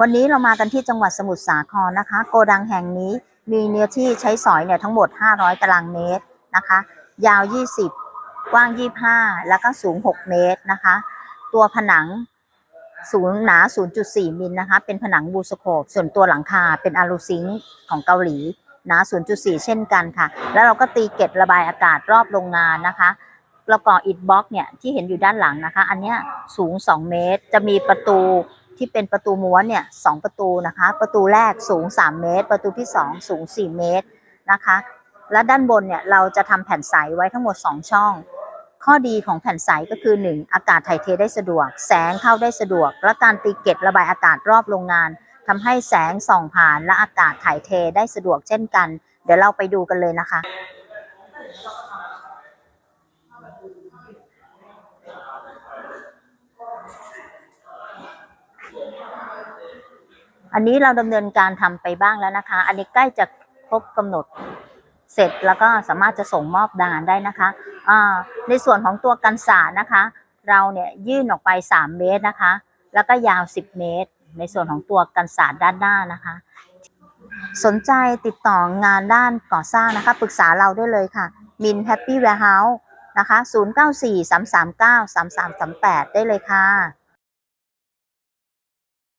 วันนี้เรามากันที่จังหวัดสมุทรสาครนะคะ โกดังแห่งนี้มีเนื้อที่ใช้สอยเนี่ยทั้งหมด 500 ตารางเมตรนะคะ ยาว 20 กว้าง 25 แล้วก็สูง 6 เมตรนะคะ ตัวผนังสูงหนา 0.4 มิลนะคะ เป็นผนังบูสโคปส่วนตัวหลังคาเป็นอะลูซิงของเกาหลีหนา 0.4 เช่นกันค่ะ แล้วเราก็ตีเกล็ดระบายอากาศรอบโรงงานนะคะประกอบอิฐบล็อกเนี่ยที่เห็นอยู่ด้านหลังนะคะ อันเนี้ยสูง 2 เมตร จะมีประตู ที่เป็นประตูม้วนเนี่ยสองประตูนะคะ ประตูแรกสูง 3 เมตร ประตูที่ 2 สูง 4 เมตรนะคะ และด้านบนเนี่ยเราจะทำแผ่นใสไว้ทั้งหมด 2 ช่อง ข้อดีของแผ่นใสก็คือ 1 อากาศถ่ายเทได้สะดวก แสงเข้าได้สะดวก และการตีเกล็ดระบายอากาศรอบโรงงานทำให้แสงส่องผ่านและอากาศถ่ายเทได้สะดวกเช่นกัน เดี๋ยวเราไปดูกันเลยนะคะ อันนี้เราดำเนินการทำไปบ้างแล้วนะคะ อันนี้ใกล้จะครบกำหนดเสร็จแล้วก็สามารถจะส่งมอบงานได้นะคะในส่วนของตัวกันศาสนะคะ เราเนี่ยยื่นออกไป 3 เมตรนะคะ แล้วก็ยาว 10 เมตร ในส่วนของตัวกันศาสด้านหน้านะคะ สนใจติดต่องานด้านก่อสร้างนะคะปรึกษาเราได้เลยค่ะมินแฮปปี้แวร์เฮาส์นะคะ 0943393338 ได้เลยค่ะ